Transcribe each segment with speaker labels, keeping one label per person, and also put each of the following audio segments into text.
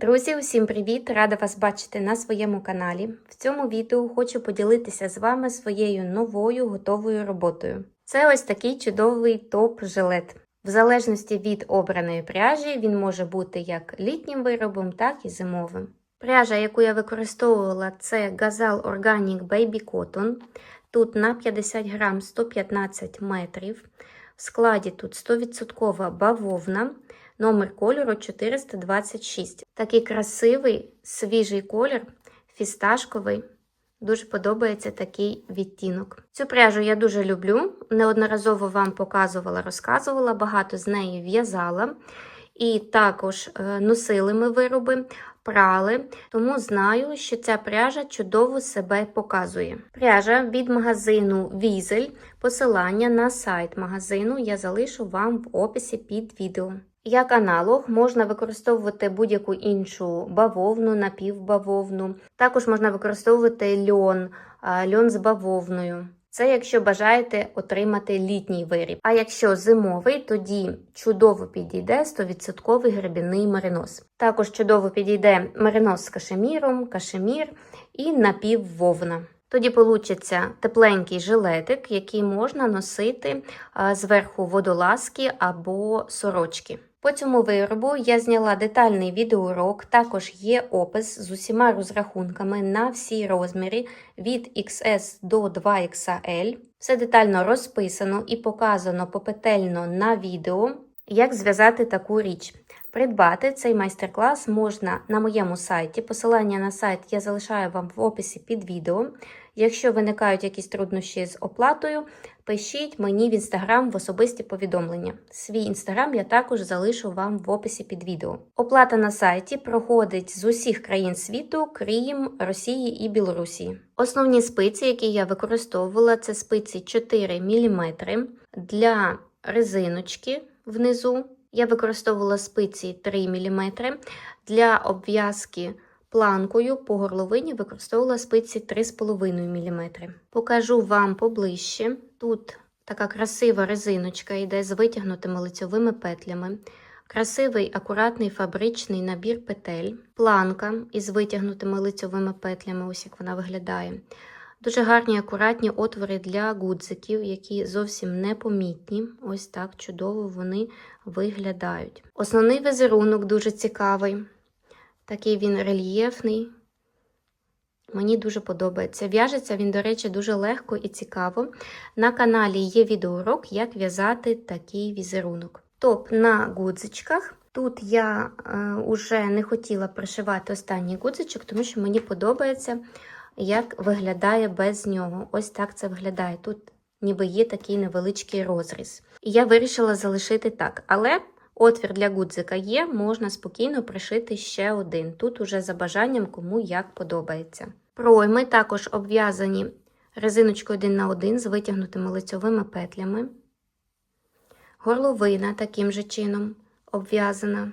Speaker 1: Друзі, усім привіт! Рада вас бачити на своєму каналі. В цьому відео хочу поділитися з вами своєю новою готовою роботою. Це ось такий чудовий топ-жилет. В залежності від обраної пряжі, він може бути як літнім виробом, так і зимовим. Пряжа, яку я використовувала, це Gazal Organic Baby Cotton. Тут на 50 грам 115 метрів. В складі тут 100% бавовна. Номер кольору 426. Такий красивий, свіжий колір, фісташковий. Дуже подобається такий відтінок. Цю пряжу я дуже люблю. Неодноразово вам показувала, розказувала, багато з неї в'язала. І також е, носили ми вироби, прали, тому знаю, що ця пряжа чудово себе показує. Пряжа від магазину Візель. Посилання на сайт магазину я залишу вам в описі під відео. Як аналог можна використовувати будь-яку іншу бавовну, напівбавовну. Також можна використовувати льон, льон з бавовною. Це якщо бажаєте отримати літній виріб. А якщо зимовий, тоді чудово підійде 100% гребінний меринос. Також чудово підійде меринос з кашеміром, кашемір і напіввовна. Тоді получиться тепленький жилетик, який можна носити зверху водолазки або сорочки. По цьому виробу я зняла детальний відеоурок, також є опис з усіма розрахунками на всі розміри від XS до 2XL. Все детально розписано і показано попетельно на відео, як зв'язати таку річ. Придбати цей майстер-клас можна на моєму сайті. Посилання на сайт я залишаю вам в описі під відео. Якщо виникають якісь труднощі з оплатою, пишіть мені в інстаграм в особисті повідомлення. Свій інстаграм я також залишу вам в описі під відео. Оплата на сайті проходить з усіх країн світу, крім Росії і Білорусі. Основні спиці, які я використовувала, це спиці 4 мм для резиночки внизу. Я використовувала спиці 3 мм для обв'язки планкою по горловині використовувала спиці 3,5 мм. Покажу вам поближче. Тут така красива резиночка йде з витягнутими лицьовими петлями. Красивий акуратний фабричний набір петель, планка із витягнутими лицьовими петлями, ось як вона виглядає. Дуже гарні акуратні отвори для гудзиків, які зовсім непомітні. Ось так чудово вони виглядають. Основний візерунок дуже цікавий. Такий він рельєфний. Мені дуже подобається. В'яжеться він, до речі, дуже легко і цікаво. На каналі є відеоурок, як в'язати такий візерунок. Топ на гудзичках. Тут я е, уже не хотіла пришивати останній гудзичок, тому що мені подобається, як виглядає без нього. Ось так це виглядає. Тут ніби є такий невеличкий розріз. І я вирішила залишити так. Але Отвір для гудзика є, можна спокійно пришити ще один. Тут уже за бажанням, кому як подобається. Пройми також обв'язані резиночкою 1 на 1 з витягнутими лицьовими петлями. Горловина таким же чином обв'язана.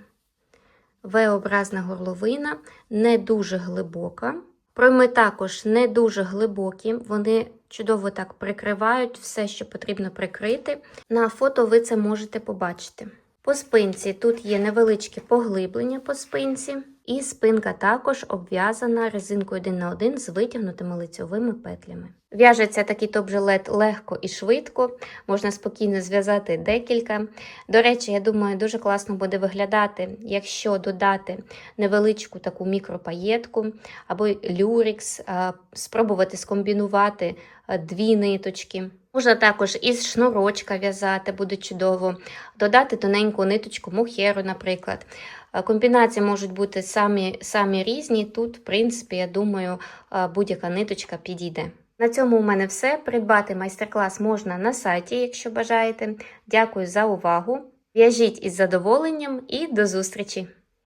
Speaker 1: В-образна горловина, не дуже глибока. Пройми також не дуже глибокі, вони чудово так прикривають все, що потрібно прикрити. На фото ви це можете побачити. По спинці тут є невеличке поглиблення по спинці, і спинка також обв'язана резинкою 1 на 1 з витягнутими лицьовими петлями. В'яжеться такий топ-жилет легко і швидко, можна спокійно зв'язати декілька. До речі, я думаю, дуже класно буде виглядати, якщо додати невеличку таку мікропаєтку або люрікс, спробувати скомбінувати дві ниточки. Можна також із шнурочка в'язати, буде чудово, додати тоненьку ниточку мухеру, наприклад. Комбінації можуть бути самі, самі різні. Тут, в принципі, я думаю, будь-яка ниточка підійде. На цьому у мене все. Придбати майстер-клас можна на сайті, якщо бажаєте. Дякую за увагу. В'яжіть із задоволенням і до зустрічі!